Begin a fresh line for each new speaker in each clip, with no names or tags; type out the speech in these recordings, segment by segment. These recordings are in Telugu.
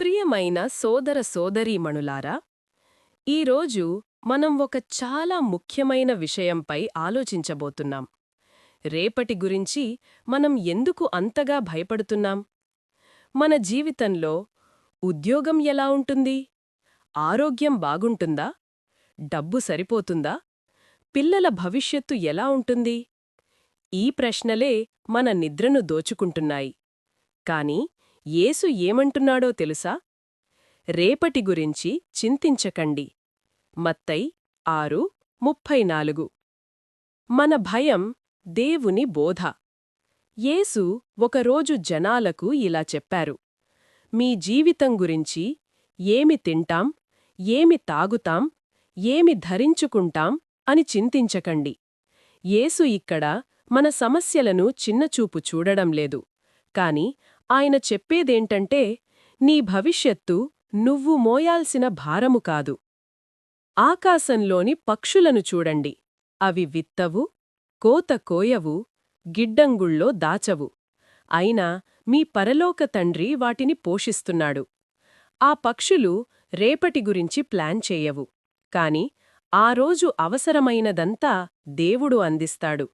ప్రియమైన సోదర సోదరీమణులారా ఈరోజు మనం ఒక చాలా ముఖ్యమైన విషయంపై ఆలోచించబోతున్నాం. రేపటి గురించి మనం ఎందుకు అంతగా భయపడుతున్నాం? మన జీవితంలో ఉద్యోగం ఎలా ఉంటుంది? ఆరోగ్యం బాగుంటుందా? డబ్బు సరిపోతుందా? పిల్లల భవిష్యత్తు ఎలా ఉంటుంది? ఈ ప్రశ్నలే మన నిద్రను దోచుకుంటున్నాయి. కాని యేసు ఏమంటున్నాడో తెలుసా? రేపటి గురించి చింతించకండి. మత్తై ఆరు ముప్పై నాలుగు. మన భయం దేవుని బోధ. యేసు ఒకరోజు జనాలకు ఇలా చెప్పారు. మీ జీవితం గురించి ఏమి తింటాం ఏమి తాగుతాం ఏమి ధరించుకుంటాం అని చింతించకండి. యేసు ఇక్కడ మన సమస్యలను చిన్నచూపు చూడడం లేదు. కాని ఆయన చెప్పేదేంటంటే నీ భవిష్యత్తు నువ్వు మోయాల్సిన భారము కాదు. ఆకాశంలోని పక్షులను చూడండి. అవి విత్తవు కోత కోయవు గిడ్డంగుళ్ళో దాచవు. అయినా మీ పరలోక తండ్రి వాటిని పోషిస్తున్నాడు. ఆ పక్షులు రేపటి గురించి ప్లాన్ చేయవు. కాని ఆ రోజు అవసరమైనదంతా దేవుడు అందిస్తాడు.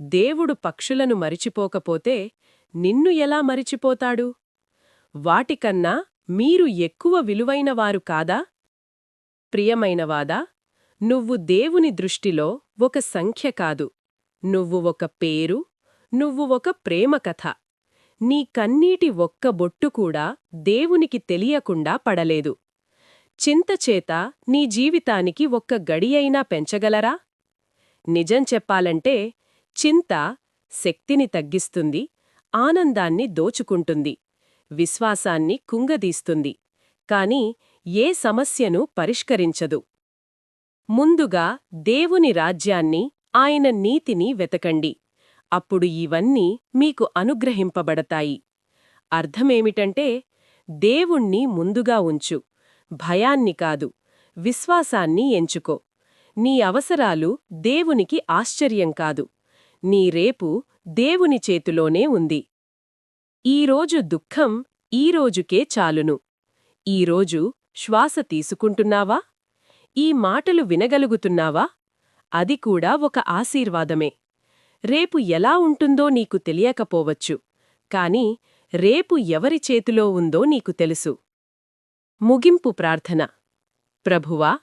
దేవుడు పక్షులను మరిచిపోకపోతే నిన్ను ఎలా మరిచిపోతాడు? వాటికన్నా మీరు ఎక్కువ విలువైనవారు కాదా? ప్రియమైనవాదా నువ్వు దేవుని దృష్టిలో ఒక సంఖ్య కాదు. నువ్వు ఒక పేరు నువ్వు ఒక ప్రేమకథ. నీ కన్నీటి ఒక్క బొట్టు కూడా దేవునికి తెలియకుండా పడలేదు. చింతచేత నీ జీవితానికి ఒక్క గడియైనా పెంచగలరా? నిజం చెప్పాలంటే చింత శక్తిని తగ్గిస్తుంది ఆనందాన్ని దోచుకుంటుంది విశ్వాసాన్ని కుంగదీస్తుంది కాని ఏ సమస్యను పరిష్కరించదు. ముందుగా దేవుని రాజ్యాన్ని ఆయన నీతిని వెతకండి అప్పుడు ఇవన్నీ మీకు అనుగ్రహింపబడతాయి. అర్థమేమిటంటే దేవుణ్ణి ముందుగా ఉంచు భయాన్ని కాదు విశ్వాసాన్ని ఎంచుకో నీ అవసరాలు దేవునికి ఆశ్చర్యం కాదు. నీ రేపు దేవుని చేతిలోనే ఉంది. ఈరోజు దుఃఖం ఈరోజుకే చాలును. ఈరోజు శ్వాస తీసుకుంటున్నావా? ఈ మాటలు వినగలుగుతున్నావా? అది కూడా ఒక ఆశీర్వాదమే. రేపు ఎలా ఉంటుందో నీకు తెలియకపోవచ్చు కాని రేపు ఎవరి చేతిలో ఉందో నీకు తెలుసు. ముగింపు ప్రార్థన. ప్రభువా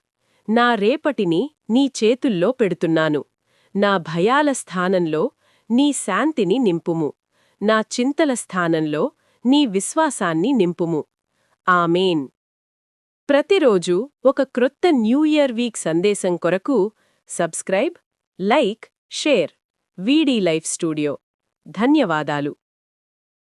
నా రేపటిని నీ చేతుల్లో పెడుతున్నాను. నా భయాల స్థానంలో నీ శాంతిని నింపుము. నా చింతల స్థానంలో నీ విశ్వాసాన్ని నింపుము. ఆమెన్. ప్రతిరోజు ఒక క్రొత్త న్యూ ఇయర్ వీక్ సందేశం కొరకు subscribe like share. VD life studio. ధన్యవాదాలు.